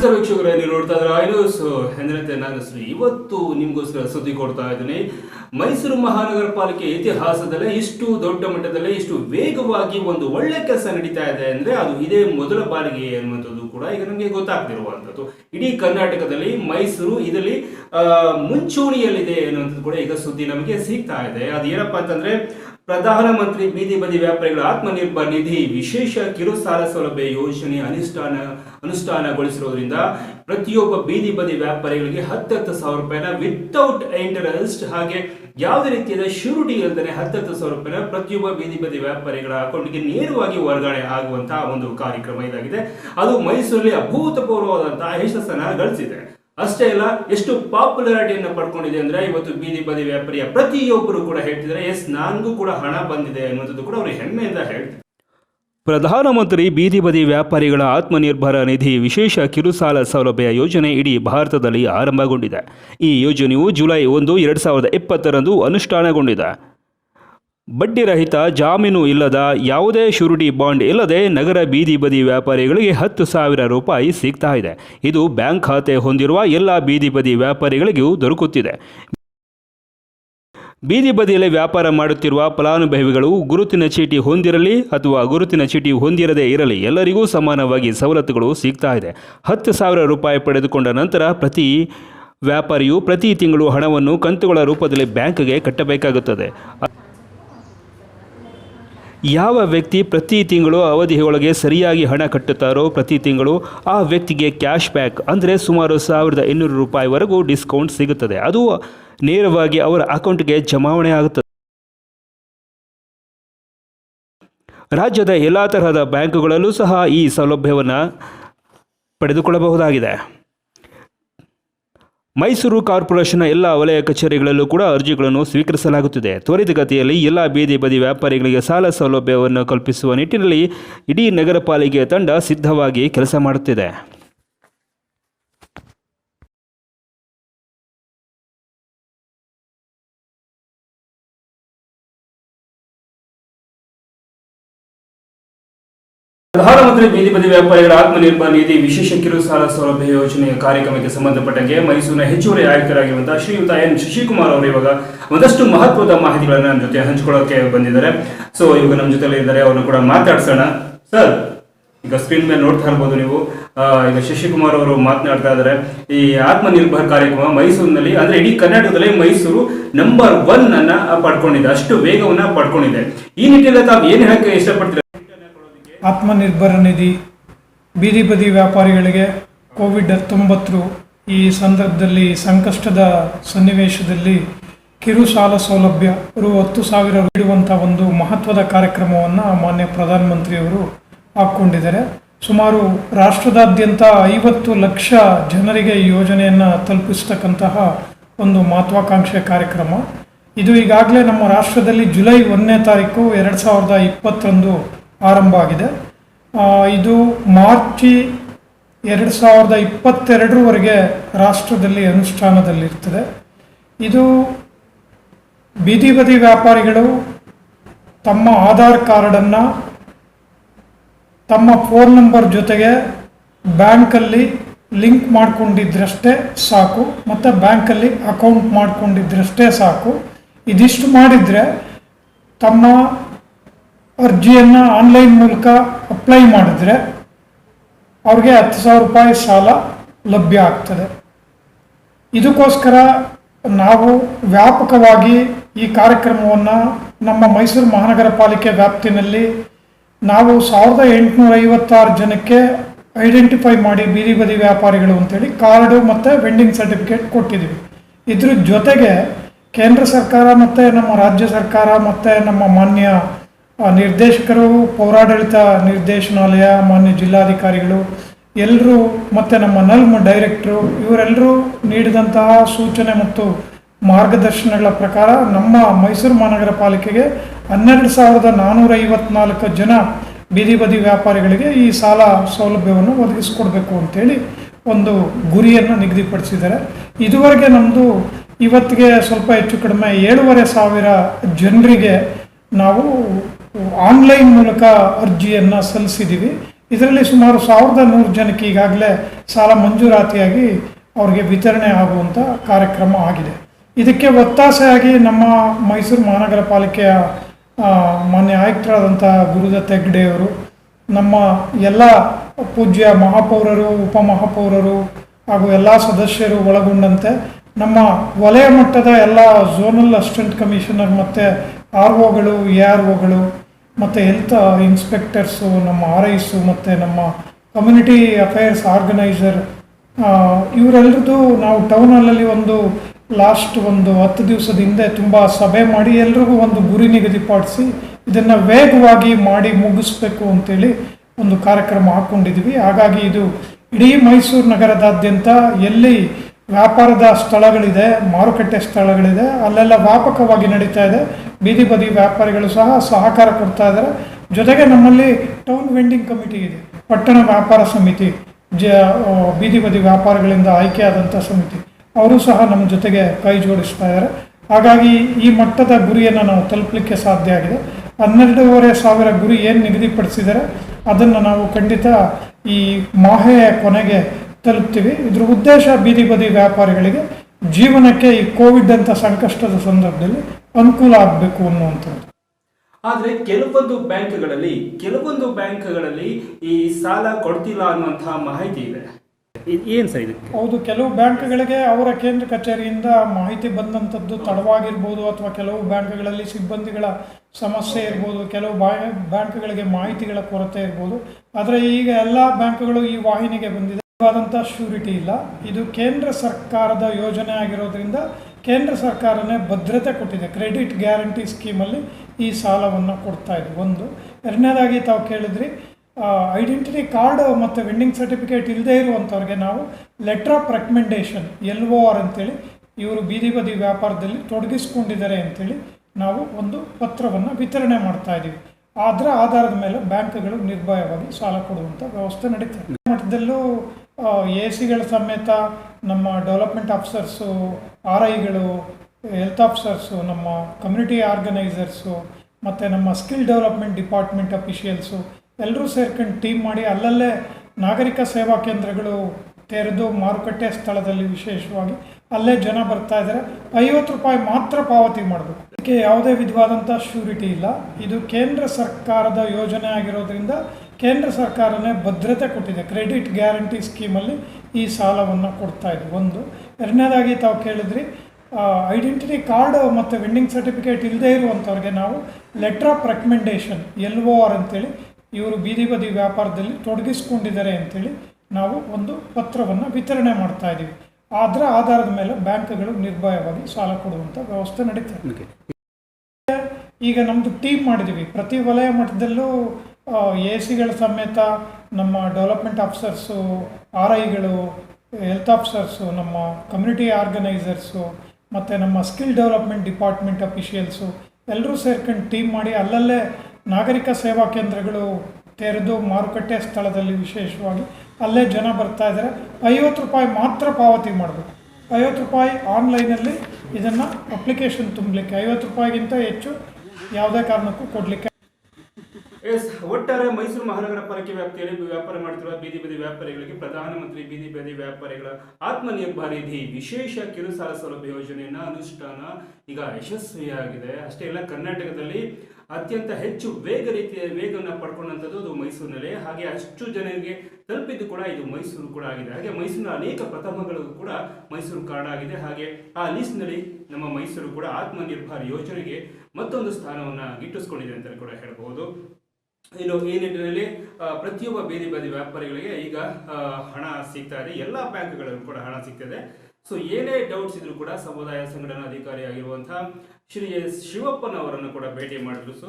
ನಮಸ್ಕಾರ ವೀಕ್ಷಕರೇ, ನೀವು ನೋಡ್ತಾ ಇದ್ರೆ ಐನೂಸ್. ಎಂದ್ರಂತೆ ನಾನು ಇವತ್ತು ನಿಮಗೋಸ್ಕರ ಸುದ್ದಿ ಕೊಡ್ತಾ ಇದ್ದೀನಿ. ಮೈಸೂರು ಮಹಾನಗರ ಪಾಲಿಕೆ ಇತಿಹಾಸದಲ್ಲೇ ಇಷ್ಟು ದೊಡ್ಡ ಮಟ್ಟದಲ್ಲಿ ಇಷ್ಟು ವೇಗವಾಗಿ ಒಂದು ಒಳ್ಳೆ ಕೆಲಸ ನಡೀತಾ ಇದೆ ಅಂದ್ರೆ ಅದು ಇದೇ ಮೊದಲ ಬಾರಿಗೆ ಅನ್ನುವಂಥದ್ದು ಕೂಡ ಈಗ ನಮಗೆ ಗೊತ್ತಾಗ್ತಿರುವಂಥದ್ದು. ಇಡೀ ಕರ್ನಾಟಕದಲ್ಲಿ ಮೈಸೂರು ಇದರಲ್ಲಿ ಮುಂಚೂಣಿಯಲ್ಲಿದೆ ಅನ್ನುವಂಥದ್ದು ಕೂಡ ಈಗ ಸುದ್ದಿ ನಮಗೆ ಸಿಗ್ತಾ ಇದೆ. ಅದು ಏನಪ್ಪಾ ಅಂತಂದ್ರೆ ಪ್ರಧಾನಮಂತ್ರಿ ಬೀದಿ ಬದಿ ವ್ಯಾಪಾರಿಗಳ ಆತ್ಮನಿರ್ಭರ್ ನಿಧಿ ವಿಶೇಷ ಕಿರು ಸಾಲ ಸೌಲಭ್ಯ ಯೋಜನೆ ಅನುಷ್ಠಾನ ಅನುಷ್ಠಾನಗೊಳಿಸಿರುವುದರಿಂದ ಪ್ರತಿಯೊಬ್ಬ ಬೀದಿ ಬದಿ ವ್ಯಾಪಾರಿಗಳಿಗೆ ಹತ್ತತ್ತು ಸಾವಿರ ರೂಪಾಯಿನ ವಿತೌಟ್ ಇಂಟರೆಸ್ಟ್ ಹಾಗೆ ಯಾವುದೇ ರೀತಿಯಾದ ಶ್ಯೂರಿಟಿ ಇಲ್ಲದೆ ಹತ್ತತ್ತು ಸಾವಿರ ರೂಪಾಯಿನ ಪ್ರತಿಯೊಬ್ಬ ಬೀದಿ ಬದಿ ವ್ಯಾಪಾರಿಗಳ ಅಕೌಂಟ್ಗೆ ನೇರವಾಗಿ ವರ್ಗಾವಣೆ ಆಗುವಂತಹ ಒಂದು ಕಾರ್ಯಕ್ರಮ ಇದಾಗಿದೆ. ಅದು ಮೈಸೂರಲ್ಲಿ ಅಭೂತಪೂರ್ವವಾದಂತಹ ಯಶಸ್ಸನ್ನ ಗಳಿಸಿದೆ. ಅಷ್ಟೇ ಅಲ್ಲ, ಎಷ್ಟು ಪಾಪ್ಯುಲಾರಿಟಿಯನ್ನು ಪಡ್ಕೊಂಡಿದೆ ಅಂದ್ರೆ ಇವತ್ತು ಬೀದಿ ಬದಿ ವ್ಯಾಪಾರಿಯ ಪ್ರತಿಯೊಬ್ಬರು ಕೂಡ ಹೇಳ್ತಿದ್ದಾರೆ, ಎಸ್ ನನಗೂ ಕೂಡ ಹಣ ಬಂದಿದೆ ಅನ್ನುವಂಥದ್ದು ಕೂಡ ಅವರು ಹೆಮ್ಮೆಯಿಂದ ಹೇಳ್ತಾರೆ ಪ್ರಧಾನಮಂತ್ರಿ ಬೀದಿ ಬದಿ ವ್ಯಾಪಾರಿಗಳ ಆತ್ಮನಿರ್ಭರ ನಿಧಿ ವಿಶೇಷ ಕಿರುಸಾಲ ಸೌಲಭ್ಯ ಯೋಜನೆ ಇಡೀ ಭಾರತದಲ್ಲಿ ಆರಂಭಗೊಂಡಿದೆ. ಈ ಯೋಜನೆಯು ಜುಲೈ ಒಂದು, ಎರಡು ಸಾವಿರದ ಇಪ್ಪತ್ತರಂದು ಅನುಷ್ಠಾನಗೊಂಡಿದೆ. ಬಡ್ಡಿರಹಿತ ಜಾಮೀನು ಇಲ್ಲದ ಯಾವುದೇ ಶುರುಡಿ ಬಾಂಡ್ ಇಲ್ಲದೆ ನಗರ ಬೀದಿ ಬದಿ ವ್ಯಾಪಾರಿಗಳಿಗೆ ಹತ್ತು ಸಾವಿರ ರೂಪಾಯಿ ಸಿಗ್ತಾ ಇದೆ. ಇದು ಬ್ಯಾಂಕ್ ಖಾತೆ ಹೊಂದಿರುವ ಎಲ್ಲ ಬೀದಿ ಬದಿ ವ್ಯಾಪಾರಿಗಳಿಗೂ ದೊರಕುತ್ತಿದೆ. ಬೀದಿ ಬದಿಯಲ್ಲಿ ವ್ಯಾಪಾರ ಮಾಡುತ್ತಿರುವ ಫಲಾನುಭವಿಗಳು ಗುರುತಿನ ಚೀಟಿ ಹೊಂದಿರಲಿ ಅಥವಾ ಗುರುತಿನ ಚೀಟಿ ಹೊಂದಿರದೇ ಇರಲಿ ಎಲ್ಲರಿಗೂ ಸಮಾನವಾಗಿ ಸವಲತ್ತುಗಳು ಸಿಗ್ತಾ ಇದೆ. ಹತ್ತು ಸಾವಿರ ರೂಪಾಯಿ ಪಡೆದುಕೊಂಡ ನಂತರ ಪ್ರತಿ ವ್ಯಾಪಾರಿಯು ಪ್ರತಿ ತಿಂಗಳು ಹಣವನ್ನು ಕಂತುಗಳ ರೂಪದಲ್ಲಿ ಬ್ಯಾಂಕ್ಗೆ ಕಟ್ಟಬೇಕಾಗುತ್ತದೆ. ಯಾವ ವ್ಯಕ್ತಿ ಪ್ರತಿ ತಿಂಗಳು ಅವಧಿಯೊಳಗೆ ಸರಿಯಾಗಿ ಹಣ ಕಟ್ಟುತ್ತಾರೋ ಪ್ರತಿ ತಿಂಗಳು ಆ ವ್ಯಕ್ತಿಗೆ ಕ್ಯಾಶ್ ಬ್ಯಾಕ್ ಅಂದರೆ ಸುಮಾರು ಸಾವಿರದ ಇನ್ನೂರು ರೂಪಾಯಿವರೆಗೂ ಡಿಸ್ಕೌಂಟ್ ಸಿಗುತ್ತದೆ. ಅದು ನೇರವಾಗಿ ಅವರ ಅಕೌಂಟ್ಗೆ ಜಮಾವಣೆ ಆಗುತ್ತದೆ. ರಾಜ್ಯದ ಎಲ್ಲ ತರಹದ ಬ್ಯಾಂಕುಗಳಲ್ಲೂ ಸಹ ಈ ಸೌಲಭ್ಯವನ್ನು ಪಡೆದುಕೊಳ್ಳಬಹುದಾಗಿದೆ. ಮೈಸೂರು ಕಾರ್ಪೊರೇಷನ್ನ ಎಲ್ಲ ವಲಯ ಕಚೇರಿಗಳಲ್ಲೂ ಕೂಡ ಅರ್ಜಿಗಳನ್ನು ಸ್ವೀಕರಿಸಲಾಗುತ್ತಿದೆ. ತ್ವರಿತಗತಿಯಲ್ಲಿ ಎಲ್ಲ ಬೀದಿ ಬದಿ ವ್ಯಾಪಾರಿಗಳಿಗೆ ಸಾಲ ಸೌಲಭ್ಯವನ್ನು ಕಲ್ಪಿಸುವ ನಿಟ್ಟಿನಲ್ಲಿ ಇಡೀ ನಗರ ಪಾಲಿಕೆ ತಂಡ ಸಿದ್ಧವಾಗಿ ಕೆಲಸ ಮಾಡುತ್ತಿದೆ. ಪ್ರಧಾನಮಂತ್ರಿ ಬೀದಿ ಬದಿ ವ್ಯಾಪಾರಿಗಳ ಆತ್ಮನಿರ್ಭರ ನಿಧಿ ವಿಶೇಷ ಕಿರು ಸಾಲ ಸೌಲಭ್ಯ ಯೋಜನೆಯ ಕಾರ್ಯಕ್ರಮಕ್ಕೆ ಸಂಬಂಧಪಟ್ಟಂಗೆ ಮೈಸೂರಿನ ಹೆಚ್ಚುವರಿ ಆಯುಕ್ತರಾಗಿರುವಂತಹ ಶ್ರೀಯುತ ಎನ್ ಶಶಿಕುಮಾರ್ ಅವರು ಇವಾಗ ಒಂದಷ್ಟು ಮಹತ್ವದ ಮಾಹಿತಿಗಳನ್ನ ನಮ್ಮ ಜೊತೆ ಹಂಚಿಕೊಳ್ಳೋಕೆ ಬಂದಿದ್ದಾರೆ. ಸೊ ಇವಾಗ ನಮ್ಮ ಜೊತೆ ಇದ್ದಾರೆ, ಅವ್ರನ್ನ ಕೂಡ ಮಾತಾಡ್ಸೋಣ. ಸರ್ ಈಗ ಸ್ಕ್ರೀನ್ ಮೇಲೆ ನೋಡ್ತಾ ಇರ್ಬೋದು ನೀವು. ಈಗ ಶಶಿಕುಮಾರ್ ಅವರು ಮಾತನಾಡ್ತಾ ಇದ್ದಾರೆ. ಈ ಆತ್ಮನಿರ್ಭರ್ ಕಾರ್ಯಕ್ರಮ ಮೈಸೂರಿನಲ್ಲಿ, ಅಂದ್ರೆ ಇಡೀ ಕರ್ನಾಟಕದಲ್ಲಿ ಮೈಸೂರು ನಂಬರ್ ಒನ್ ಅನ್ನ ಪಡ್ಕೊಂಡಿದೆ. ಅಷ್ಟು ವೇಗವನ್ನ ಪಡ್ಕೊಂಡಿದೆ. ಈ ನಿಟ್ಟಿನಲ್ಲಿ ತಾವು ಏನ್ ಹೇಳಕ್ಕೆ ಇಷ್ಟಪಡ್ತೀರಾ? ಆತ್ಮನಿರ್ಭರ ನಿಧಿ ಬೀದಿ ಬದಿ ವ್ಯಾಪಾರಿಗಳಿಗೆ ಕೋವಿಡ್ ಹತ್ತೊಂಬತ್ತು ಈ ಸಂದರ್ಭದಲ್ಲಿ ಸಂಕಷ್ಟದ ಸನ್ನಿವೇಶದಲ್ಲಿ ಕಿರು ಸಾಲ ಸೌಲಭ್ಯ ರು ಹತ್ತು ಸಾವಿರ ನೀಡುವಂಥ ಒಂದು ಮಹತ್ವದ ಕಾರ್ಯಕ್ರಮವನ್ನು ಮಾನ್ಯ ಪ್ರಧಾನಮಂತ್ರಿಯವರು ಹಾಕ್ಕೊಂಡಿದ್ದಾರೆ. ಸುಮಾರು ರಾಷ್ಟ್ರದಾದ್ಯಂತ ಐವತ್ತು ಲಕ್ಷ ಜನರಿಗೆ ಈ ಯೋಜನೆಯನ್ನು ತಲುಪಿಸ್ತಕ್ಕಂತಹ ಒಂದು ಮಹತ್ವಾಕಾಂಕ್ಷೆ ಕಾರ್ಯಕ್ರಮ. ಇದು ಈಗಾಗಲೇ ನಮ್ಮ ರಾಷ್ಟ್ರದಲ್ಲಿ ಜುಲೈ ಒಂದನೇ ತಾರೀಕು ಎರಡು ಸಾವಿರದ ಇಪ್ಪತ್ತರಂದು ಆರಂಭ ಆಗಿದೆ. ಇದು ಮಾರ್ಚ್ ಎರಡು ಸಾವಿರದ ಇಪ್ಪತ್ತೆರಡರವರೆಗೆ ರಾಷ್ಟ್ರದಲ್ಲಿ ಅನುಷ್ಠಾನದಲ್ಲಿರ್ತದೆ. ಇದು ಬೀದಿ ಬದಿ ವ್ಯಾಪಾರಿಗಳು ತಮ್ಮ ಆಧಾರ್ ಕಾರ್ಡನ್ನು ತಮ್ಮ ಫೋನ್ ನಂಬರ್ ಜೊತೆಗೆ ಬ್ಯಾಂಕಲ್ಲಿ ಲಿಂಕ್ ಮಾಡಿಕೊಂಡಿದ್ರಷ್ಟೇ ಸಾಕು, ಮತ್ತು ಬ್ಯಾಂಕಲ್ಲಿ ಅಕೌಂಟ್ ಮಾಡಿಕೊಂಡಿದ್ರಷ್ಟೇ ಸಾಕು. ಇದಿಷ್ಟು ಮಾಡಿದರೆ ತಮ್ಮ ಅರ್ಜಿಯನ್ನು ಆನ್ಲೈನ್ ಮೂಲಕ ಅಪ್ಲೈ ಮಾಡಿದ್ರೆ ಅವ್ರಿಗೆ ಹತ್ತು ಸಾವಿರ ರೂಪಾಯಿ ಸಾಲ ಲಭ್ಯ ಆಗ್ತದೆ. ಇದಕ್ಕೋಸ್ಕರ ನಾವು ವ್ಯಾಪಕವಾಗಿ ಈ ಕಾರ್ಯಕ್ರಮವನ್ನು ನಮ್ಮ ಮೈಸೂರು ಮಹಾನಗರ ಪಾಲಿಕೆ ವ್ಯಾಪ್ತಿನಲ್ಲಿ ನಾವು ಸಾವಿರದ ಎಂಟುನೂರ ಐವತ್ತಾರು ಜನಕ್ಕೆ ಐಡೆಂಟಿಫೈ ಮಾಡಿ ಬೀದಿ ಬದಿ ವ್ಯಾಪಾರಿಗಳು ಅಂತೇಳಿ ಕಾರ್ಡು ಮತ್ತು ವೆಂಡಿಂಗ್ ಸರ್ಟಿಫಿಕೇಟ್ ಕೊಟ್ಟಿದ್ದೀವಿ. ಇದ್ರ ಜೊತೆಗೆ ಕೇಂದ್ರ ಸರ್ಕಾರ ಮತ್ತು ನಮ್ಮ ರಾಜ್ಯ ಸರ್ಕಾರ ಮತ್ತು ನಮ್ಮ ಮಾನ್ಯ ನಿರ್ದೇಶಕರು, ಪೌರಾಡಳಿತ ನಿರ್ದೇಶನಾಲಯ, ಮಾನ್ಯ ಜಿಲ್ಲಾಧಿಕಾರಿಗಳು ಎಲ್ಲರೂ ಮತ್ತು ನಮ್ಮ ನಲ್ಮ್ ಡೈರೆಕ್ಟ್ರು ಇವರೆಲ್ಲರೂ ನೀಡಿದಂತಹ ಸೂಚನೆ ಮತ್ತು ಮಾರ್ಗದರ್ಶನಗಳ ಪ್ರಕಾರ ನಮ್ಮ ಮೈಸೂರು ಮಹಾನಗರ ಪಾಲಿಕೆಗೆ ಹನ್ನೆರಡು ಸಾವಿರದ ನಾನ್ನೂರ ಐವತ್ನಾಲ್ಕು ಜನ ಬೀದಿ ಬದಿ ವ್ಯಾಪಾರಿಗಳಿಗೆ ಈ ಸಾಲ ಸೌಲಭ್ಯವನ್ನು ಒದಗಿಸ್ಕೊಡ್ಬೇಕು ಅಂತೇಳಿ ಒಂದು ಗುರಿಯನ್ನು ನಿಗದಿಪಡಿಸಿದ್ದಾರೆ. ಇದುವರೆಗೆ ನಮ್ಮದು ಇವತ್ತಿಗೆ ಸ್ವಲ್ಪ ಹೆಚ್ಚು ಕಡಿಮೆ ಏಳುವರೆ ಸಾವಿರ ಜನರಿಗೆ ನಾವು ಆನ್ಲೈನ್ ಮೂಲಕ ಅರ್ಜಿಯನ್ನು ಸಲ್ಲಿಸಿದ್ದೀವಿ ಇದರಲ್ಲಿ ಸುಮಾರು ಸಾವಿರದ ನೂರು ಜನಕ್ಕೆ ಈಗಾಗಲೇ ಸಾಲ ಮಂಜೂರಾತಿಯಾಗಿ ಅವರಿಗೆ ವಿತರಣೆ ಆಗುವಂಥ ಕಾರ್ಯಕ್ರಮ ಆಗಿದೆ. ಇದಕ್ಕೆ ಒತ್ತಾಸೆಯಾಗಿ ನಮ್ಮ ಮೈಸೂರು ಮಹಾನಗರ ಪಾಲಿಕೆಯ ಮಾನ್ಯ ಆಯುಕ್ತರಾದಂಥ ಗುರುದತ್ತ ಹೆಗ್ಡೆಯವರು ನಮ್ಮ ಎಲ್ಲ ಪೂಜ್ಯ ಮಹಾಪೌರರು, ಉಪಮಹಾಪೌರರು ಹಾಗೂ ಎಲ್ಲ ಸದಸ್ಯರು ಒಳಗೊಂಡಂತೆ ನಮ್ಮ ವಲಯ ಮಟ್ಟದ ಎಲ್ಲ ಝೋನಲ್ ಅಸಿಸ್ಟೆಂಟ್ ಕಮಿಷನರ್ ಮತ್ತು ಆರ್ ಒಗಳು, ಎ ಆರ್ ಒಗಳು ಮತ್ತು ಹೆಲ್ತ್ ಇನ್ಸ್ಪೆಕ್ಟರ್ಸು ನಮ್ಮ ಆರ್ ಐಸು ಮತ್ತು ನಮ್ಮ ಕಮ್ಯುನಿಟಿ ಅಫೇರ್ಸ್ ಆರ್ಗನೈಸರ್ ಇವರೆಲ್ಲರದ್ದು ನಾವು ಟೌನ್ ಹಾಲಲ್ಲಿ ಒಂದು ಲಾಸ್ಟ್ ಒಂದು ಹತ್ತು ದಿವಸದ ಹಿಂದೆ ತುಂಬ ಸಭೆ ಮಾಡಿ ಎಲ್ರಿಗೂ ಒಂದು ಗುರಿ ನಿಗದಿಪಡಿಸಿ ಇದನ್ನು ವೇಗವಾಗಿ ಮಾಡಿ ಮುಗಿಸ್ಬೇಕು ಅಂತೇಳಿ ಒಂದು ಕಾರ್ಯಕ್ರಮ ಹಾಕ್ಕೊಂಡಿದ್ವಿ ಹಾಗಾಗಿ ಇದು ಇಡೀ ಮೈಸೂರು ನಗರದಾದ್ಯಂತ ಎಲ್ಲಿ ವ್ಯಾಪಾರದ ಸ್ಥಳಗಳಿದೆ, ಮಾರುಕಟ್ಟೆ ಸ್ಥಳಗಳಿದೆ, ಅಲ್ಲೆಲ್ಲ ವ್ಯಾಪಕವಾಗಿ ನಡೀತಾ ಇದೆ. ಬೀದಿ ಬದಿ ವ್ಯಾಪಾರಿಗಳು ಸಹ ಸಹಕಾರ ಕೊಡ್ತಾ ಇದ್ದಾರೆ. ಜೊತೆಗೆ ನಮ್ಮಲ್ಲಿ ಟೌನ್ ವೆಂಡಿಂಗ್ ಕಮಿಟಿ ಇದೆ, ಪಟ್ಟಣ ವ್ಯಾಪಾರ ಸಮಿತಿ, ಜ ಬೀದಿ ಬದಿ ವ್ಯಾಪಾರಗಳಿಂದ ಆಯ್ಕೆಯಾದಂಥ ಸಮಿತಿ. ಅವರು ಸಹ ನಮ್ಮ ಜೊತೆಗೆ ಕೈ ಜೋಡಿಸ್ತಾ ಇದ್ದಾರೆ. ಹಾಗಾಗಿ ಈ ಮಟ್ಟದ ಗುರಿಯನ್ನು ನಾವು ತಲುಪಲಿಕ್ಕೆ ಸಾಧ್ಯ ಆಗಿದೆ. ಹನ್ನೆರಡೂವರೆ ಸಾವಿರ ಗುರಿ ಏನು ನಿಗದಿಪಡಿಸಿದ್ದಾರೆ, ಅದನ್ನು ನಾವು ಖಂಡಿತ ಈ ಮಾಹೆಯ ಕೊನೆಗೆ ತಲುಪ್ತೀವಿ ಇದ್ರ ಉದ್ದೇಶ ಬೀದಿ ಬದಿ ವ್ಯಾಪಾರಿಗಳಿಗೆ ಜೀವನಕ್ಕೆ ಈ ಕೋವಿಡ್ ಅಂತ ಸಂಕಷ್ಟದ ಸಂದರ್ಭದಲ್ಲಿ ಅನುಕೂಲ ಆಗಬೇಕು ಅನ್ನುವಂಥದ್ದು. ಆದರೆ ಕೆಲವೊಂದು ಬ್ಯಾಂಕ್ಗಳಲ್ಲಿ ಕೆಲವೊಂದು ಬ್ಯಾಂಕ್ಗಳಲ್ಲಿ ಈ ಸಾಲ ಕೊಡ್ತಿಲ್ಲ ಅನ್ನುವಂತಹ ಮಾಹಿತಿ ಇದೆ. ಏನು ಸರ್ ಇದಕ್ಕೆ ಹೌದು ಕೆಲವು ಬ್ಯಾಂಕ್ಗಳಿಗೆ ಅವರ ಕೇಂದ್ರ ಕಚೇರಿಯಿಂದ ಮಾಹಿತಿ ಬಂದಂಥದ್ದು ತಡವಾಗಿರ್ಬೋದು ಅಥವಾ ಕೆಲವು ಬ್ಯಾಂಕ್ಗಳಲ್ಲಿ ಸಿಬ್ಬಂದಿಗಳ ಸಮಸ್ಯೆ ಇರ್ಬೋದು ಕೆಲವು ಬ್ಯಾಂಕ್ಗಳಿಗೆ ಮಾಹಿತಿಗಳ ಕೊರತೆ ಇರ್ಬೋದು. ಆದರೆ ಈಗ ಎಲ್ಲ ಬ್ಯಾಂಕ್ಗಳು ಈ ವಾಹಿನಿಗೆ ಬಂದಿದೆ. ಆದಂಥ ಶ್ಯೂರಿಟಿ ಇಲ್ಲ. ಇದು ಕೇಂದ್ರ ಸರ್ಕಾರದ ಯೋಜನೆ ಆಗಿರೋದ್ರಿಂದ ಕೇಂದ್ರ ಸರ್ಕಾರನೇ ಭದ್ರತೆ ಕೊಟ್ಟಿದೆ. ಕ್ರೆಡಿಟ್ ಗ್ಯಾರಂಟಿ ಸ್ಕೀಮಲ್ಲಿ ಈ ಸಾಲವನ್ನು ಕೊಡ್ತಾ ಇದೆ. ಒಂದು. ಎರಡನೇದಾಗಿ ತಾವು ಕೇಳಿದ್ರಿ ಐಡೆಂಟಿಟಿ ಕಾರ್ಡ್ ಮತ್ತು ವೆಂಡಿಂಗ್ ಸರ್ಟಿಫಿಕೇಟ್ ಇಲ್ಲದೇ ಇರುವಂಥವ್ರಿಗೆ ನಾವು letter of recommendation, L O R ಅಂತೇಳಿ ಇವರು ಬೀದಿ ಬದಿ ವ್ಯಾಪಾರದಲ್ಲಿ ತೊಡಗಿಸ್ಕೊಂಡಿದ್ದಾರೆ ಅಂತೇಳಿ ನಾವು ಒಂದು ಪತ್ರವನ್ನು ವಿತರಣೆ ಮಾಡ್ತಾ ಇದ್ದೀವಿ ಅದರ ಆಧಾರದ ಮೇಲೆ ಬ್ಯಾಂಕ್ಗಳು ನಿರ್ಭಯವಾಗಿ ಸಾಲ ಕೊಡುವಂಥ ವ್ಯವಸ್ಥೆ ನಡೀತದೆ ಮಟ್ಟದಲ್ಲೂ ಎ ಸಿಗಳ ಸಮೇತ ನಮ್ಮ ಡೆವಲಪ್ಮೆಂಟ್ ಆಫೀಸರ್ಸು ಆರ್ ಐಗಳು ಹೆಲ್ತ್ ಆಫೀಸರ್ಸು ನಮ್ಮ ಕಮ್ಯುನಿಟಿ ಆರ್ಗನೈಸರ್ಸು ಮತ್ತು ನಮ್ಮ ಸ್ಕಿಲ್ ಡೆವಲಪ್ಮೆಂಟ್ ಡಿಪಾರ್ಟ್ಮೆಂಟ್ ಅಫಿಷಿಯಲ್ಸು ಎಲ್ಲರೂ ಸೇರ್ಕೊಂಡು ಟೀಮ್ ಮಾಡಿ ಅಲ್ಲಲ್ಲೇ ನಾಗರಿಕ ಸೇವಾ ಕೇಂದ್ರಗಳು ತೆರೆದು ಮಾರುಕಟ್ಟೆ ಸ್ಥಳದಲ್ಲಿ ವಿಶೇಷವಾಗಿ ಅಲ್ಲೇ ಜನ ಬರ್ತಾ ಇದ್ದಾರೆ. ಐವತ್ತು ರೂಪಾಯಿ ಮಾತ್ರ ಪಾವತಿ ಮಾಡಬೇಕು. ಇದಕ್ಕೆ ಯಾವುದೇ ವಿಧವಾದಂಥ ಶ್ಯೂರಿಟಿ ಇಲ್ಲ. ಇದು ಕೇಂದ್ರ ಸರ್ಕಾರದ ಯೋಜನೆ ಆಗಿರೋದ್ರಿಂದ ಕೇಂದ್ರ ಸರ್ಕಾರನೇ ಭದ್ರತೆ ಕೊಟ್ಟಿದೆ. ಕ್ರೆಡಿಟ್ ಗ್ಯಾರಂಟಿ ಸ್ಕೀಮಲ್ಲಿ ಈ ಸಾಲವನ್ನು ಕೊಡ್ತಾ ಇದೆ. ಒಂದು. ಎರಡನೇದಾಗಿ ತಾವು ಕೇಳಿದ್ರಿ ಐಡೆಂಟಿಟಿ ಕಾರ್ಡ್ ಮತ್ತು ವೆಂಡಿಂಗ್ ಸರ್ಟಿಫಿಕೇಟ್ ಇಲ್ಲದೇ ಇರುವಂಥವ್ರಿಗೆ ನಾವು letter of recommendation L O R ಅಂತೇಳಿ ಇವರು ಬೀದಿ ಬದಿ ವ್ಯಾಪಾರದಲ್ಲಿ ತೊಡಗಿಸ್ಕೊಂಡಿದ್ದಾರೆ ಅಂತೇಳಿ ನಾವು ಒಂದು ಪತ್ರವನ್ನು ವಿತರಣೆ ಮಾಡ್ತಾ ಇದ್ದೀವಿ ಅದರ ಆಧಾರದ ಮೇಲೆ ಬ್ಯಾಂಕ್ಗಳು ನಿರ್ಭಯವಾಗಿ ಸಾಲ ಕೊಡುವಂಥ ವ್ಯವಸ್ಥೆ ನಡೀತದೆ. ಈಗ ನಮ್ಮದು ಟೀಮ್ ಮಾಡಿದ್ದೀವಿ. ಪ್ರತಿ ವಲಯ ಮಟ್ಟದಲ್ಲೂ ಎ ಸಿಗಳ ಸಮೇತ ನಮ್ಮ ಡೆವಲಪ್ಮೆಂಟ್ ಆಫೀಸರ್ಸು ಆರ್ ಐಗಳು ಹೆಲ್ತ್ ಆಫೀಸರ್ಸು ನಮ್ಮ ಕಮ್ಯುನಿಟಿ ಆರ್ಗನೈಸರ್ಸು ಮತ್ತು ನಮ್ಮ ಸ್ಕಿಲ್ ಡೆವಲಪ್ಮೆಂಟ್ ಡಿಪಾರ್ಟ್ಮೆಂಟ್ ಅಫಿಷಿಯಲ್ಸು ಎಲ್ಲರೂ ಸೇರ್ಕೊಂಡು ಟೀಮ್ ಮಾಡಿ ಅಲ್ಲಲ್ಲೇ ನಾಗರಿಕ ಸೇವಾ ಕೇಂದ್ರಗಳು ತೆರೆದು ಮಾರುಕಟ್ಟೆ ಸ್ಥಳದಲ್ಲಿ ವಿಶೇಷವಾಗಿ ಅಲ್ಲೇ ಜನ ಬರ್ತಾ ಇದ್ದಾರೆ. ಐವತ್ತು ರೂಪಾಯಿ ಮಾತ್ರ ಪಾವತಿ ಮಾಡಬೇಕು. ಐವತ್ತು ರೂಪಾಯಿ ಆನ್ಲೈನಲ್ಲಿ ಇದನ್ನು ಅಪ್ಲಿಕೇಶನ್ ತುಂಬಲಿಕ್ಕೆ ಐವತ್ತು ರೂಪಾಯಿಗಿಂತ ಹೆಚ್ಚು ಯಾವುದೇ ಕಾರಣಕ್ಕೂ ಕೊಡಲಿಕ್ಕೆ ಎಸ್, ಒಟ್ಟಾರೆ ಮೈಸೂರು ಮಹಾನಗರ ಪಾಲಿಕೆ ವ್ಯಾಪ್ತಿಯಲ್ಲಿ ವ್ಯಾಪಾರ ಮಾಡುತ್ತಿರುವ ಬೀದಿ ಬದಿ ವ್ಯಾಪಾರಿಗಳಿಗೆ ಪ್ರಧಾನಮಂತ್ರಿ ಬೀದಿ ಬದಿ ವ್ಯಾಪಾರಿಗಳ ಆತ್ಮನಿರ್ಭರ್ ನಿಧಿ ವಿಶೇಷ ಕಿರುಸಾಲ ಸೌಲಭ್ಯ ಯೋಜನೆಯನ್ನ ಅನುಷ್ಠಾನ ಈಗ ಯಶಸ್ವಿಯಾಗಿದೆ. ಅಷ್ಟೇ ಅಲ್ಲ, ಕರ್ನಾಟಕದಲ್ಲಿ ಅತ್ಯಂತ ಹೆಚ್ಚು ವೇಗ ರೀತಿಯ ವೇಗವನ್ನು ಪಡ್ಕೊಂಡಂಥದ್ದು ಅದು ಮೈಸೂರಿನಲ್ಲೇ. ಹಾಗೆ ಅಷ್ಟು ಜನರಿಗೆ ತಲುಪಿದ್ದು ಕೂಡ ಇದು ಮೈಸೂರು ಕೂಡ ಆಗಿದೆ. ಹಾಗೆ ಮೈಸೂರಿನ ಅನೇಕ ಪ್ರಥಮಗಳು ಕೂಡ ಮೈಸೂರು ಕಾರ್ಡ್ ಆಗಿದೆ. ಹಾಗೆ ಆ ಲಿಸ್ಟ್ನಲ್ಲಿ ನಮ್ಮ ಮೈಸೂರು ಕೂಡ ಆತ್ಮನಿರ್ಭರ್ ಯೋಜನೆಗೆ ಮತ್ತೊಂದು ಸ್ಥಾನವನ್ನು ಗಿಟ್ಟಿಸ್ಕೊಂಡಿದೆ ಅಂತ ಕೂಡ ಹೇಳಬಹುದು. ಇನ್ನು ಈ ನಿಟ್ಟಿನಲ್ಲಿ ಪ್ರತಿಯೊಬ್ಬ ಬೇದಿ ಬದಿ ವ್ಯಾಪಾರಿಗಳಿಗೆ ಈಗ ಹಣ ಸಿಗ್ತಾ ಇದೆ. ಎಲ್ಲ ಬ್ಯಾಂಕ್ಗಳಲ್ಲೂ ಕೂಡ ಹಣ ಸಿಗ್ತದೆ. ಸೊ ಏನೇ ಡೌಟ್ಸ್ ಇದ್ರೂ ಕೂಡ ಸಮುದಾಯ ಸಂಘಟನಾ ಅಧಿಕಾರಿ ಆಗಿರುವಂತಹ ಶ್ರೀ ಎಸ್ ಶಿವಪ್ಪನವರನ್ನು ಕೂಡ ಭೇಟಿ ಮಾಡಿದ್ರು ಸೊ